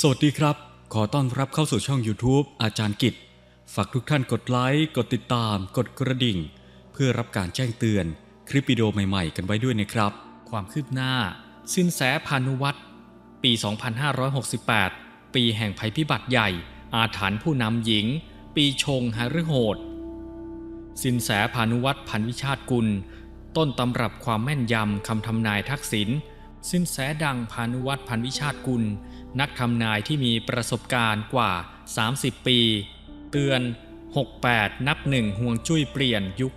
สวัสดีครับ ขอต้อนรับเข้าสู่ช่อง YouTube อาจารย์กิจ ฝากทุกท่านกดไลค์ กดติดตาม กดกระดิ่ง เพื่อรับการแจ้งเตือนคลิปวิดีโอใหม่ๆ กันไว้ด้วยนะครับ ความคืบหน้า สินแสพานุวัตรปี 2568 ปีแห่งภัยพิบัติใหญ่ อาถรรพ์ผู้นำหญิง ปีชงหฤโหด สินแสพานุวัตรพันวิชาติกุล ต้นตำรับความแม่นยำคำทำนายทักษิณ สินแสดังพานุวัตรพันวิชาติกุล นักทำนายที่มีประสบการณ์กว่า 30 ปี เตือน 68 นับหนึ่งห่วงจุ้ยเปลี่ยนยุค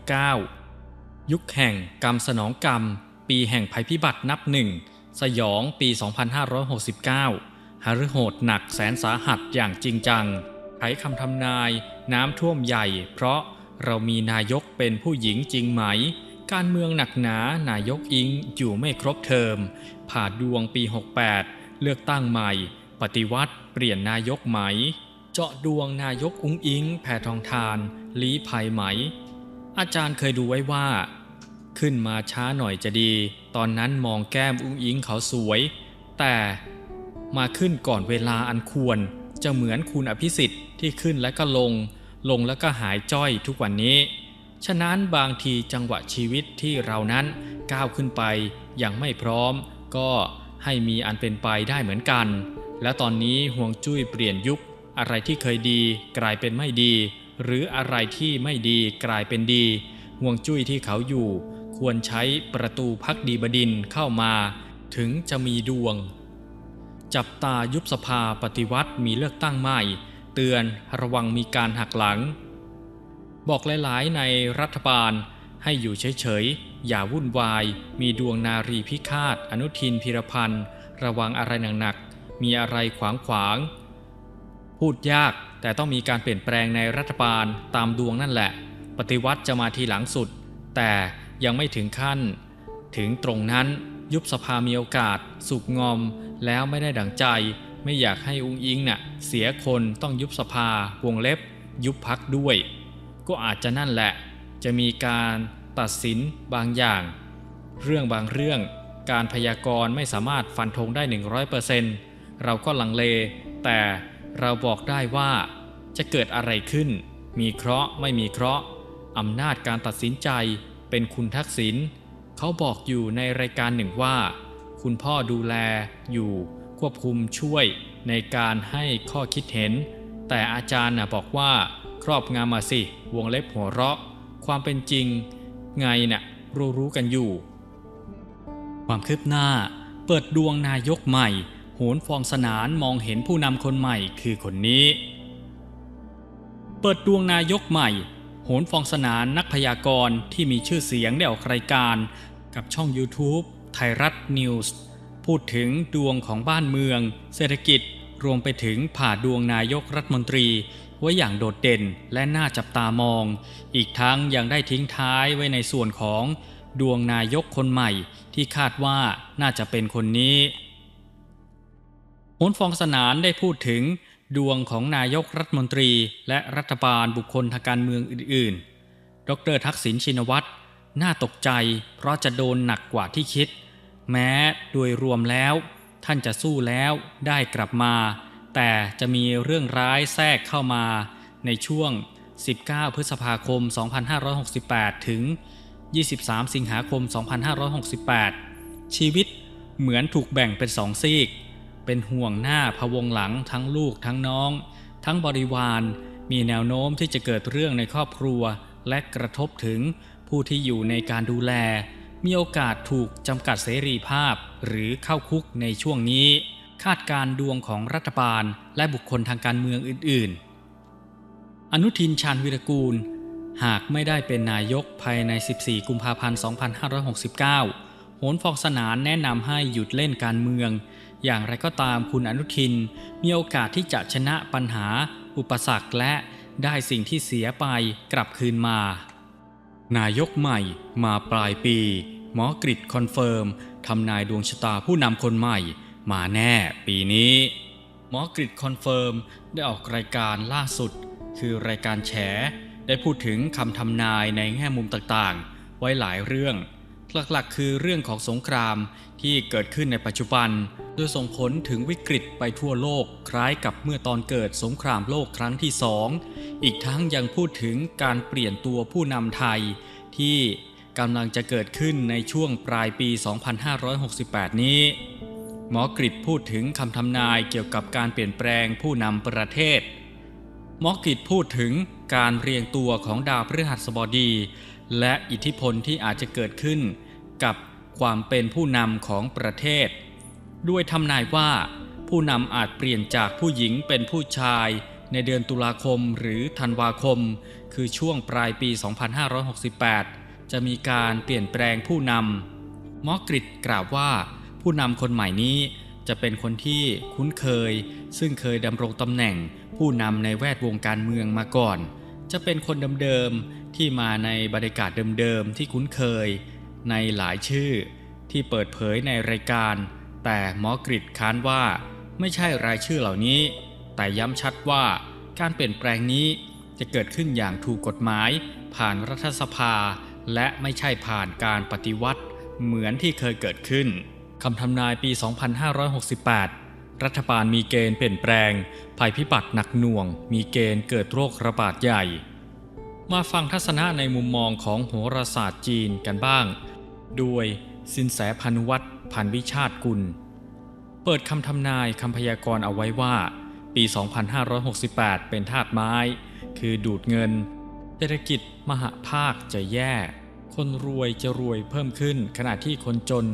9 ยุคแห่งกรรมสนองกรรม ปีแห่งภัยพิบัตินับหนึ่งสยองปี 2569หฤโหดหนักแสนสาหัสอย่างจริงจังไขคำทำนายน้ำท่วมใหญ่ เพราะเรามีนายกเป็นผู้หญิงจริงไหม การเมืองหนักหนานายกอิงอยู่ไม่ครบเทอม ผ่าดวงปี 68 เลือกตั้งใหม่ ปฏิวัติเปลี่ยนนายกไหม เจาะดวงนายกอุ้งอิง แผ่ทองทาน ลี้ภัยไหม อาจารย์เคยดูไว้ว่า ขึ้นมาช้าหน่อยจะดี ตอนนั้นมองแก้มอุ้งอิงเขาสวย แต่มาขึ้นก่อนเวลาอันควร จะเหมือนคุณอภิสิทธิ์ที่ขึ้นแล้วก็ลง ลงแล้วก็หายจ้อยทุกวันนี้ ฉะนั้นบางทีจังหวะชีวิตที่เรานั้นก้าวขึ้นไปยังไม่พร้อม ก็ให้มีอันเป็นไปได้เหมือนกัน และตอนนี้ห่วงจุ้ยเปลี่ยนยุค อะไรที่เคยดีกลายเป็นไม่ดี หรืออะไรที่ไม่ดีกลายเป็นดีห่วงจุ้ยที่เขาอยู่ ควรใช้ประตูพักดีบดินเข้ามา ถึงจะมีดวง จับตายุบสภาปฏิวัติมีเลือกตั้งใหม่ เตือนระวังมีการหักหลัง บอกหลาย ๆ ในรัฐบาล ให้อยู่เฉย ๆ อย่าวุ่นวาย มีดวงนารีพิฆาต อนุทินพิรพันธ์ ระวังอะไรหนัก ๆ มีอะไรขวางขวางๆพูดยากแต่ต้องมีการเปลี่ยนแปลงในรัฐบาลตามดวงนั่นแหละ ปฏิวัติจะมาทีหลังสุด แต่ยังไม่ถึงขั้น ถึงตรงนั้นยุบสภามีโอกาส สุกงอม แล้วไม่ได้ดังใจ ไม่อยากให้อุ้งอิงน่ะเสียคนต้องยุบสภาวงเล็บ ยุบพักด้วย ก็อาจจะนั่นแหละ จะมีการตัดสินบางอย่าง เรื่องบางเรื่องการพยากรณ์ไม่สามารถฟันธงได้ 100%เราก็ลังเล แต่เราบอกได้ว่าจะเกิดอะไรขึ้น มีเคราะห์ไม่มีเคราะห์อำนาจการตัดสินใจเป็นคุณทักษิณเขาบอกอยู่ในรายการหนึ่งว่า คุณพ่อดูแลอยู่ควบคุมช่วยในการให้ข้อคิดเห็น แต่อาจารย์นะบอกว่า รอบงำมาสิ วงเล็บหัวเราะ ความเป็นจริง ไงนะ่ะรู้รู้กันอยู่ ความคืบหน้า เปิดดวงนายกใหม่ โหนฟองสนานมองเห็นผู้นำคนใหม่คือคนนี้ เปิดดวงนายกใหม่ โหนฟองสนานนักพยากรณ์ที่มีชื่อเสียงได้ออกรายการ กับช่อง YouTube ไทยรัฐนิวส์พูดถึงดวงของบ้านเมือง เศรษฐกิจ รวมไปถึงผ่าดวงนายกรัฐมนตรีไว้อย่างโดดเด่นและน่าจับตามอง อีกทั้งยังได้ทิ้งท้ายไว้ในส่วนของดวงนายกคนใหม่ที่คาดว่าน่าจะเป็นคนนี้โหนฟองสนานได้พูดถึงดวงของนายกรัฐมนตรีและรัฐบาลบุคคลทางการเมืองอื่น ๆ ดรทักษิณชินวัตรน่าตกใจเพราะจะโดนหนักกว่าที่คิด แม้โดยรวมแล้ว ท่านจะสู้แล้วได้กลับมา แต่จะมีเรื่องร้ายแทรกเข้ามาในช่วง 19 พฤษภาคม 2568 ถึง 23 สิงหาคม 2568 ชีวิตเหมือนถูกแบ่งเป็นสองซีก เป็นห่วงหน้าพะวงหลังทั้งลูกทั้งน้อง ทั้งบริวารมีแนวโน้มที่จะเกิดเรื่องในครอบครัว และกระทบถึงผู้ที่อยู่ในการดูแล มีโอกาสถูกจำกัดเสรีภาพ หรือเข้าคุกในช่วงนี้ คาดการดวงของรัฐบาลและบุคคลทางการเมืองอื่น ๆ อนุทินชาญวิรกูล หากไม่ได้เป็นนายกภายใน 14 กุมภาพันธ์ 2569 โหนฟองสนานแนะนำให้หยุดเล่นการเมือง อย่างไรก็ตามคุณอนุทินมีโอกาสที่จะชนะปัญหา อุปสรรคและได้สิ่งที่เสียไปกลับคืนมา นายกใหม่มาปลายปี หมอกริดคอนเฟิร์มทำนายดวงชะตาผู้นำคนใหม่ มาแน่ปีนี้ หมอกริดคอนเฟิร์มได้ออกรายการล่าสุด คือรายการแฉ ได้พูดถึงคำทำนายในแง่มุมต่างๆ ไว้หลายเรื่อง หลักๆ คือเรื่องของสงครามที่เกิดขึ้นในปัจจุบันโดยส่งผลถึงวิกฤตไปทั่วโลกคล้ายกับเมื่อตอนเกิดสงครามโลกครั้งที่สองอีกทั้งยังพูดถึงการเปลี่ยนตัวผู้นำไทยที่ กำลังจะเกิดขึ้นในช่วงปลายปี 2568 นี้ หมอกริดพูดถึงคำทำนายเกี่ยวกับการเปลี่ยนแปลงผู้นำประเทศ หมอกริดพูดถึงการเรียงตัวของดาวพฤหัสบดี และอิทธิพลที่อาจจะเกิดขึ้น กับความเป็นผู้นำของประเทศ ด้วยทำนายว่าผู้นำอาจเปลี่ยนจากผู้หญิงเป็นผู้ชายในเดือนตุลาคมหรือธันวาคม คือช่วงปลายปี 2568 จะมีการเปลี่ยนแปลงผู้นำมอกริดกล่าวว่า ผู้นำคนใหม่นี้จะเป็นคนที่คุ้นเคย ซึ่งเคยดำรงตำแหน่ง ผู้นำในแวดวงการเมืองมาก่อน จะเป็นคนเดิมๆที่มาในบรรยากาศเดิมๆที่คุ้นเคย ในหลายชื่อ ที่เปิดเผยในรายการ แต่หมอกริดค้านว่า ไม่ใช่รายชื่อเหล่านี้ แต่ย้ำชัดว่าการเปลี่ยนแปลงนี้จะเกิดขึ้นอย่างถูกกฎหมาย ผ่านรัฐสภา และไม่ใช่ผ่านการปฏิวัติเหมือนที่เคยเกิดขึ้นคำทำนายปี 2568 รัฐบาลมีเกณฑ์เปลี่ยนแปลง ภัยพิบัติหนักหน่วง มีเกณฑ์เกิดโรคระบาดใหญ่ มาฟังทัศนะในมุมมองของโหราศาสตร์จีนกันบ้าง โดยสินแสพานุวัตรพันวิชาติกุล เปิดคำทำนายคำพยากรณ์เอาไว้ว่า ปี 2568 เป็นธาตุไม้ คือดูดเงิน เศรษฐกิจมหภาคจะแย่ คนรวยจะรวยเพิ่มขึ้น ขณะที่คนจน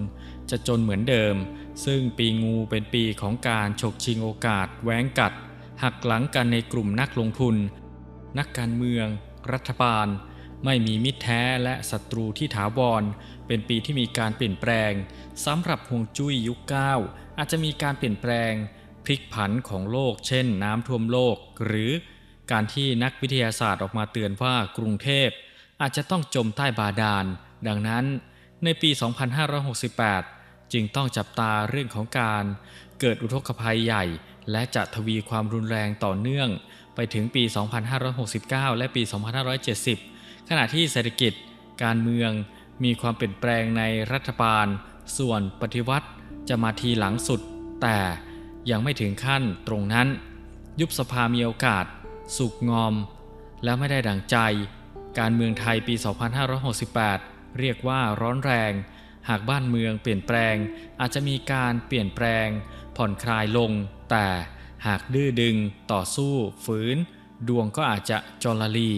จะจนเหมือนเดิม ซึ่งปีงูเป็นปีของการฉกชิงโอกาส แหวงกัด หักหลังกันในกลุ่มนักลงทุน นักการเมือง รัฐบาล ไม่มีมิตรแท้และศัตรูที่ถาวร เป็นปีที่มีการเปลี่ยนแปลงสำหรับฮวงจุ้ยยุคเก้าอาจจะมีการเปลี่ยนแปลงพลิกผันของโลก เช่นน้ำท่วมโลก หรือ การที่นักวิทยาศาสตร์ออกมาเตือนว่ากรุงเทพอาจจะต้องจมใต้บาดาล ดังนั้นในปี 2568 จึงต้องจับตาเรื่องของการเกิดอุทกภัยใหญ่ และจะทวีความรุนแรงต่อเนื่อง ไปถึงปี 2569 และปี 2570 ขณะที่เศรษฐกิจ การเมืองมีความเปลี่ยนแปลงในรัฐบาล ส่วนปฏิวัติจะมาทีหลังสุด แต่ยังไม่ถึงขั้นตรงนั้น ยุบสภามีโอกาส สุกงอม และไม่ได้ดังใจ การเมืองไทยปี 2568 เรียกว่าร้อนแรง หากบ้านเมืองเปลี่ยนแปลง อาจจะมีการเปลี่ยนแปลง ผ่อนคลายลง แต่หากดื้อดึง ต่อสู้ฝืน ดวงก็อาจจะจลลี